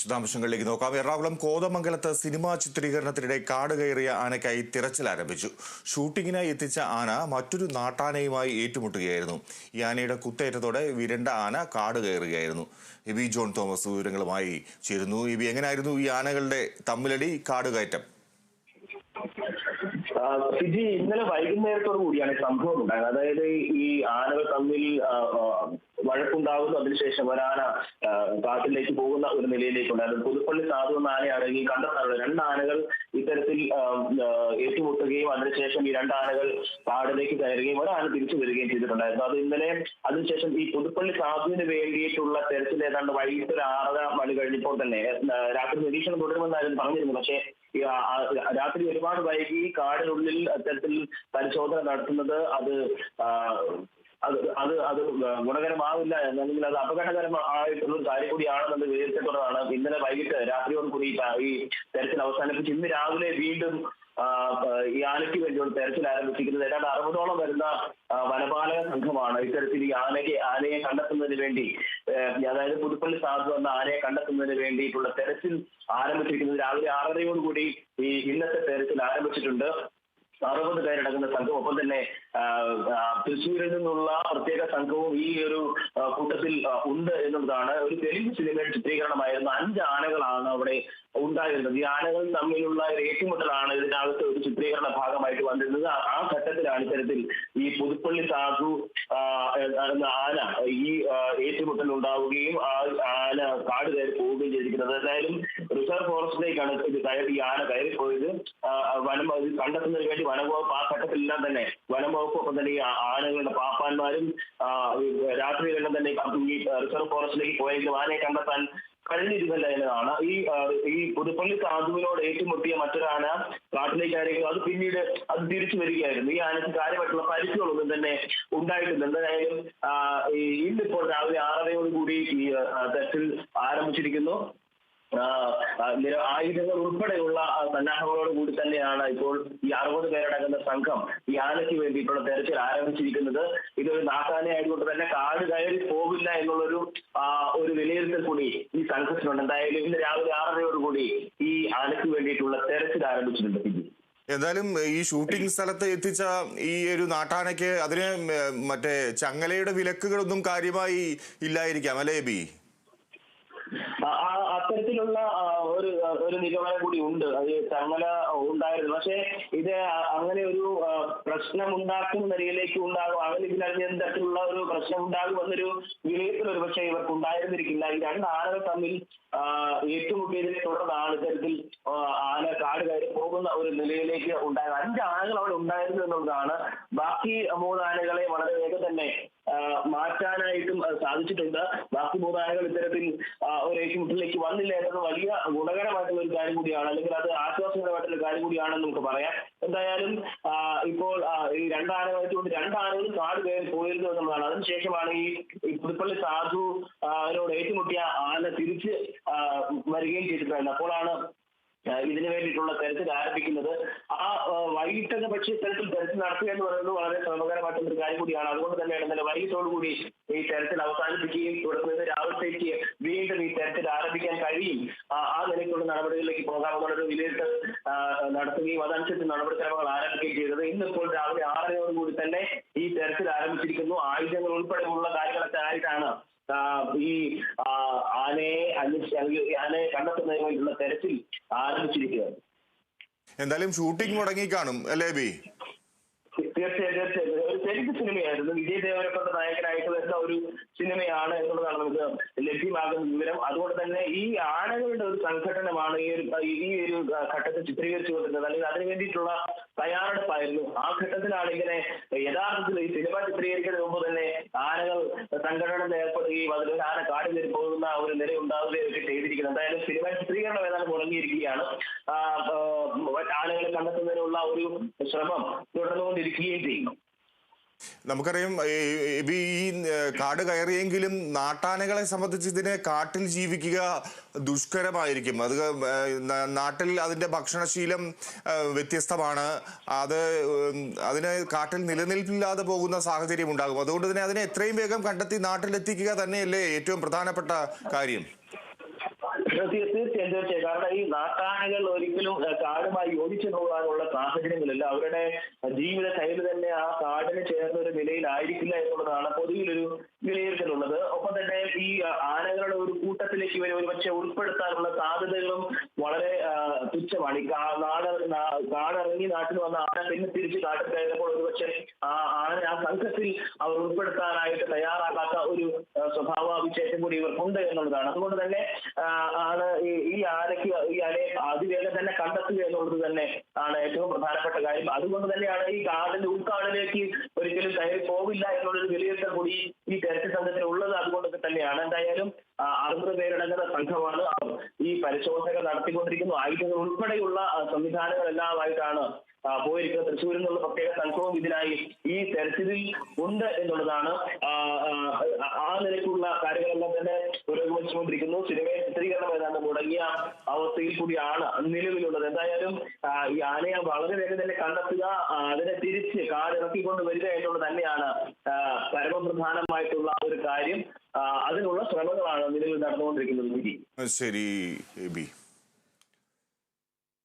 വിശദാംശങ്ങളിലേക്ക് നോക്കാം. എറണാകുളം കോതമംഗലത്ത് സിനിമാ ചിത്രീകരണത്തിനിടെ കാട് കയറിയ ആനയ്ക്കായി തിരച്ചിൽ ആരംഭിച്ചു. ഷൂട്ടിങ്ങിനായി എത്തിച്ച ആന മറ്റൊരു നാട്ടാനയുമായി ഏറ്റുമുട്ടുകയായിരുന്നു. ഈ ആനയുടെ കുത്തേറ്റതോടെ വിരണ്ട ആന കാട് കയറുകയായിരുന്നു. എബി ജോൺ തോമസ് വിവരങ്ങളുമായി ചേരുന്നു. എബി എങ്ങനെയായിരുന്നു ഈ ആനകളുടെ തമ്മിലടി കാട് കയറ്റം സിജി ഇന്നലെ വൈകുന്നേരത്തോടു കൂടിയാണ് സംഭവം ഉണ്ടായത്. അതായത് ഈ ആനകൾ തമ്മിൽ വഴക്കുണ്ടാകുന്നു അതിനുശേഷം ഒരാന കാട്ടിലേക്ക് പോകുന്ന ഒരു നിലയിലേക്ക് ഉണ്ടായിരുന്നു പുതുപ്പള്ളി സാധു എന്ന ആനയാണെങ്കിൽ കണ്ടെത്താറുള്ളത് രണ്ട് ആനകൾ ഇത്തരത്തിൽ ഏറ്റുമുട്ടുകയും അതിനുശേഷം ഈ രണ്ട് ആനകൾ കാടിലേക്ക് കയറുകയും ഒരാന തിരിച്ചു വരികയും ചെയ്തിട്ടുണ്ടായിരുന്നു. അത് ഇന്നലെ അതിനുശേഷം ഈ പുതുപ്പള്ളി സാധുവിന് വേണ്ടിയിട്ടുള്ള തെരച്ചിൽ ഏതാണ്ട് വൈകിട്ട് ഒരു ആറര മണി കഴിഞ്ഞപ്പോൾ തന്നെ രാത്രി നിരീക്ഷണം തുടരുമെന്നായിരുന്നു പറഞ്ഞിരുന്നു പക്ഷേ രാത്രി ഒരുപാട് വൈകി കാടിനുള്ളിൽ അത്തരത്തിൽ പരിശോധന നടത്തുന്നത് അത് അത് അത് അത് ഗുണകരമാവില്ല അല്ലെങ്കിൽ അത് അപകടകരമായിട്ടുള്ള ഒരു കാര്യം കൂടിയാണെന്നത് വിലയിരുത്തപ്പെടുന്നതാണ് ഇന്നലെ വൈകിട്ട് രാത്രിയോട് കൂടി ഈ തെരച്ചിൽ അവസാനിപ്പിച്ച് ഇന്ന് രാവിലെ വീണ്ടും ഈ ആനയ്ക്ക് വേണ്ടിയുള്ള തെരച്ചിൽ ആരംഭിച്ചിരിക്കുന്നത് ഏതാണ്ട് അറുപതോളം വരുന്ന വനപാലക സംഘമാണ്. ഇത്തരത്തിൽ ഈ ആനയ്ക്ക് ആനയെ കണ്ടെത്തുന്നതിന് വേണ്ടി അതായത് പുതുപ്പള്ളി സാധു വന്ന ആനയെ കണ്ടെത്തുന്നതിന് വേണ്ടിയിട്ടുള്ള തെരച്ചിൽ ആരംഭിച്ചിരിക്കുന്നത് രാവിലെ ആറരയോടുകൂടി ഈ ഇന്നത്തെ തെരച്ചിൽ ആരംഭിച്ചിട്ടുണ്ട്. അറുപത് പേരടങ്ങുന്ന സംഘം ഒപ്പം തന്നെ തൃശ്ശൂരിൽ നിന്നുള്ള പ്രത്യേക സംഘവും ഈ ഒരു കൂട്ടത്തിൽ ഉണ്ട് എന്നുള്ളതാണ് ഒരു തെലുങ്ക് സിനിമയുടെ ചിത്രീകരണമായിരുന്നു അഞ്ച് ആനകളാണ് അവിടെ ഉണ്ടായിരുന്നത്. ഈ ആനകൾ തമ്മിലുള്ള ഏറ്റുമുട്ടലാണ് ഇതിനകത്ത് ചിത്രീകരണ ഭാഗമായിട്ട് വന്നിരുന്നത്. ആ- ഘട്ടത്തിലാണ് ഇത്തരത്തിൽ ഈ പുതുപ്പള്ളി സാധു എന്ന ആന ഈ ഏറ്റുമുട്ടൽ ഉണ്ടാവുകയും ആ ആന കാട് കയറി പോവുകയും ചെയ്തിരിക്കുന്നത്. എന്തായാലും റിസർവ് ഫോറസ്റ്റിലേക്കാണ് ഇത് കയറി ഈ ആന കയറിപ്പോയത്. പോയത് വനം കണ്ടെത്തുന്നതിന് വേണ്ടി വനംവകുപ്പ് ആ ഘട്ടത്തിലെല്ലാം തന്നെ വനംവകുപ്പ് ഒപ്പം തന്നെ ഈ ആനകളുടെ പാപ്പാന്മാരും രാത്രിയിലെല്ലാം തന്നെ ഈ റിസർവ് ഫോറസ്റ്റിലേക്ക് പോയെങ്കിലും ആനയെ കണ്ടെത്താൻ കഴിഞ്ഞിരുന്നില്ല എന്നതാണ് ഈ ഈ പുതുപ്പള്ളി സാധുവിനോട് ഏറ്റുമുട്ടിയ മറ്റൊരാന കാട്ടിലേക്ക് ആരെങ്കിലും അത് പിന്നീട് അത് തിരിച്ചു വരികയായിരുന്നു. ഈ ആനയ്ക്ക് കാര്യമായിട്ടുള്ള പരിക്കുകളൊന്നും തന്നെ ഉണ്ടായിട്ടില്ല. എന്തായാലും ഇന്നിപ്പോൾ രാവിലെ ആറരയോട് കൂടി ഈ തെറ്റിൽ ആരംഭിച്ചിരിക്കുന്നു. ആയുധങ്ങൾ ഉൾപ്പെടെയുള്ള സന്നാഹങ്ങളോട് കൂടി തന്നെയാണ് ഇപ്പോൾ ഈ അറുപത് പേരടങ്ങുന്ന സംഘം ഈ ആനയ്ക്ക് വേണ്ടിയിട്ടുള്ള തെരച്ചിൽ ആരംഭിച്ചിരിക്കുന്നത്. ഇതൊരു നാട്ടാനെ ആയതുകൊണ്ട് തന്നെ കാട് കയറി പോകില്ല എന്നുള്ളൊരു ഒരു വിലയിരുത്തൽ കൂടി ഈ സംഘത്തിനുണ്ട്. എന്തായാലും ഇന്ന് രാവിലെ ആറരയോടുകൂടി ഈ ആനയ്ക്ക് വേണ്ടിയിട്ടുള്ള തെരച്ചിൽ ആരംഭിച്ചിട്ടുണ്ട് എന്തായാലും ഈ ഷൂട്ടിംഗ് സ്ഥലത്ത് എത്തിച്ച ഈ ഒരു നാട്ടാനയ്ക്ക് അതിന് മറ്റേ ചങ്ങലയുടെ വിലക്കുകളൊന്നും കാര്യമായി ഇല്ലായിരിക്കാം അല്ലേ ബി ആ- ആ, ഒരു ഒരു നിഗമനം കൂടി ഉണ്ട്. അത് ചങ്ങല ഉണ്ടായിരുന്നു. പക്ഷേ ഇത് അങ്ങനെ ഒരു പ്രശ്നം ഉണ്ടാക്കുന്ന നിലയിലേക്ക് ഉണ്ടാകും. അങ്ങനെ എന്ത് തരത്തിലുള്ള ഒരു പ്രശ്നം ഉണ്ടാകുമെന്നൊരു വിലയിരുത്തൽ ഒരു പക്ഷേ ഇവർക്ക് ഉണ്ടായിരുന്നിരിക്കില്ല ഈ രണ്ട് ആനകൾ തമ്മിൽ ഏറ്റുമുട്ടിയതിനെ തുടർന്നാണ് ഇത്തരത്തിൽ ആന കാട് കയറി പോകുന്ന ഒരു നിലയിലേക്ക് ഉണ്ടായത്. അഞ്ച് ആനകൾ അവിടെ ഉണ്ടായിരുന്നു എന്നുള്ളതാണ്. ബാക്കി മൂന്ന് ആനകളെ വളരെ വേഗം തന്നെ മാറ്റാനായിട്ടും സാധിച്ചിട്ടുണ്ട്. ബാക്കി ആനകൾ ഇത്തരത്തിൽ ഒരു ഏറ്റുമുട്ടലിലേക്ക് വന്നില്ല എന്നത് വലിയ ഗുണകരമായിട്ടുള്ള ഒരു കാര്യം കൂടിയാണ്. അല്ലെങ്കിൽ അത് ആശ്വാസകരമായിട്ടുള്ള കാര്യം കൂടിയാണെന്ന് നമുക്ക് പറയാം. എന്തായാലും ഇപ്പോൾ ഈ രണ്ട് രണ്ടാനകളും കാട് കയറി പോയിരുന്നു എന്നുള്ളതാണ്. അതിനുശേഷമാണ് ഈ പുതുപ്പള്ളി സാധു ആ, അതിനോട് ഏറ്റുമുട്ടിയ ആന തിരിച്ച് വരികയും ചെയ്തിട്ടുണ്ടായിരുന്നത്. അപ്പോഴാണ് ഇതിനു വേണ്ടിയിട്ടുള്ള തെരച്ചിൽ ആരംഭിക്കുന്നത്. ആ വൈകിട്ടൊക്കെ പക്ഷേ തെരച്ചിൽ തെരച്ചിൽ നടത്തുക എന്ന് പറയുന്നത് വളരെ ശ്രമകരമായിട്ടുള്ള ഒരു കാര്യം കൂടിയാണ്. അതുകൊണ്ട് തന്നെയാണ് ഇന്നലെ വൈകിട്ടോടുകൂടി ഈ തെരച്ചിൽ അവസാനിപ്പിക്കുകയും തുടർന്ന് രാവിലത്തേക്ക് വീണ്ടും ഈ തെരച്ചിൽ ആരംഭിക്കാൻ കഴിയും. ആ നിലയ്ക്കുള്ള നടപടികളിലേക്ക് പോകാമെന്നുള്ളൊരു വിലയിരുത്തൽ നടത്തുകയും അതനുസരിച്ച് നടപടിക്രമങ്ങൾ ആരംഭിക്കുകയും ചെയ്തത്. ഇന്നിപ്പോൾ രാവിലെ ആറരയോടുകൂടി തന്നെ ഈ തെരച്ചിൽ ആരംഭിച്ചിരിക്കുന്നു. ആയുധങ്ങൾ ഉൾപ്പെടെയുള്ള കാര്യങ്ങളൊക്കെ ആയിട്ടാണ് ഈ ആനയെ അന്വേഷിച്ച് അല്ലെങ്കിൽ ആനയെ കണ്ടെത്തുന്നതിനുള്ള തെരച്ചിൽ ആരംഭിച്ചിരിക്കുകയാണ്. എന്തായാലും ഷൂട്ടിംഗ് മുടങ്ങി കാണും അല്ലേ ബി? തീർച്ചയായും തീർച്ചയായും. തെലുങ്ക് സിനിമയായിരുന്നു. വിജയ് ദേവരപ്പന്റെ നായകനായിട്ട് വരുന്ന ഒരു സിനിമയാണ് എന്നുള്ളതാണ് നമുക്ക് ലഭ്യമാകുന്ന വിവരം. അതുകൊണ്ട് തന്നെ ഈ ആനകളുടെ ഒരു സംഘടനമാണ് ഈ ഒരു ഈ ഒരു ഘട്ടത്തിൽ ചിത്രീകരിച്ചു കൊണ്ടിരുന്നത് അല്ലെങ്കിൽ അതിനു വേണ്ടിയിട്ടുള്ള തയ്യാറെടുപ്പായിരുന്നു. ആ ഘട്ടത്തിലാണ് ഇങ്ങനെ യഥാർത്ഥത്തിൽ ഈ സിനിമ ചിത്രീകരിക്കുന്നതിന് മുമ്പ് തന്നെ ആനകൾ സംഘടന ഏർപ്പെടുകയും അതിൽ ആന കാടിൽ പോകുന്ന ഒരു നില ഉണ്ടാവുകയും ഒക്കെ ചെയ്തിരിക്കുന്നത്. എന്തായാലും സിനിമ ചിത്രീകരണം ഏതാണ്ട് മുടങ്ങിയിരിക്കുകയാണ്. ആനകളെ കണ്ടെത്തുന്നതിനുള്ള ഒരു ശ്രമം തുടർന്നുകൊണ്ടിരിക്കുകയും ചെയ്യും നമുക്കറിയാം ഈ- കാട് കയറിയെങ്കിലും നാട്ടാനകളെ സംബന്ധിച്ച് ഇതിനെ കാട്ടിൽ ജീവിക്കുക ദുഷ്കരമായിരിക്കും. അത് നാട്ടിൽ അതിന്റെ ഭക്ഷണശീലം വ്യത്യസ്തമാണ്. അത് അതിന് കാട്ടിൽ നിലനിൽപ്പില്ലാതെ പോകുന്ന സാഹചര്യം ഉണ്ടാകും അതുകൊണ്ട് തന്നെ അതിനെ എത്രയും വേഗം കണ്ടെത്തി നാട്ടിലെത്തിക്കുക തന്നെയല്ലേ ഏറ്റവും പ്രധാനപ്പെട്ട കാര്യം. തീർച്ചയായും തീർച്ചയായും. കാരണം ഈ നാട്ടാനകൾ ഒരിക്കലും കാടുമായി യോജിച്ചു പോകാനുള്ള സാഹചര്യങ്ങളില്ല. അവരുടെ ജീവിത ശൈലി തന്നെ ആ കാടിന് ചേർന്ന ഒരു നിലയിലായിരിക്കില്ല എന്നുള്ളതാണ് പൊതുവിലൊരു വിലയിരുത്തലുള്ളത്. ഒപ്പം തന്നെ ഈ ആനകളുടെ ഒരു കൂട്ടത്തിലേക്ക് ഇവരെ ഒരുപക്ഷെ ഉൾപ്പെടുത്താനുള്ള സാധ്യതകളും വളരെ തുച്ഛമാണ്. ഈ കാട് നാട് കാടിറങ്ങി നാട്ടിൽ വന്ന ആനെ പിന്നെ തിരിച്ച് കാട്ടിൽ കഴിഞ്ഞപ്പോൾ ഒരുപക്ഷെ ആ ആനെ ആ സംഘത്തിൽ അവർ ഉൾപ്പെടുത്താനായിട്ട് തയ്യാറാകാത്ത ഒരു സ്വഭാവ വിശേഷം കൂടി ഇവർക്കുണ്ട് എന്നുള്ളതാണ്. അതുകൊണ്ട് തന്നെ ആണ് ഈ ആനയ്ക്ക് ഈ ആനയെ അതിവേഗം തന്നെ കണ്ടെത്തുക എന്നുള്ളത് തന്നെ ആണ് ഏറ്റവും പ്രധാനപ്പെട്ട കാര്യം. അതുകൊണ്ട് തന്നെയാണ് ഈ കാടിന്റെ ഉൾക്കാടിലേക്ക് ഒരിക്കലും കയറി പോവില്ല എന്നുള്ളൊരു വിലയിരുത്തൽ കൂടി ഈ തെരച്ചിൽ സംഘത്തിൽ ഉള്ളത് അതുകൊണ്ടൊക്കെ തന്നെയാണ്. എന്തായാലും അറുപത് പേരടങ്ങുന്ന സംഘമാണ് ഈ പരിശോധനകൾ നടത്തിക്കൊണ്ടിരിക്കുന്നു. ആയുധങ്ങൾ ഉൾപ്പെടെയുള്ള സംവിധാനങ്ങളെല്ലാമായിട്ടാണ് പോയിരിക്കുന്നത്. തൃശ്ശൂരിൽ നിന്നുള്ള പ്രത്യേക സംഘവും ഇതിനായി ഈ തെരച്ചിലിൽ ഉണ്ട് എന്നുള്ളതാണ്. ആ നിലയ്ക്കുള്ള കാര്യങ്ങളെല്ലാം തന്നെ പുരോഗമിച്ചുകൊണ്ടിരിക്കുന്നു. സിനിമയെ ചിത്രീകരണം ഏതാണ്ട് മുടങ്ങിയ അവസ്ഥയിൽ കൂടിയാണ് നിലവിലുള്ളത്. എന്തായാലും ഈ ആനയെ വളരെ വേഗം തന്നെ കണ്ടെത്തുക അതിനെ തിരിച്ച് കാടിറക്കിക്കൊണ്ട് വരിക എന്നുള്ളത് തന്നെയാണ് പരമപ്രധാനമായിട്ടുള്ള ഒരു കാര്യം. ആ, അതിനുള്ള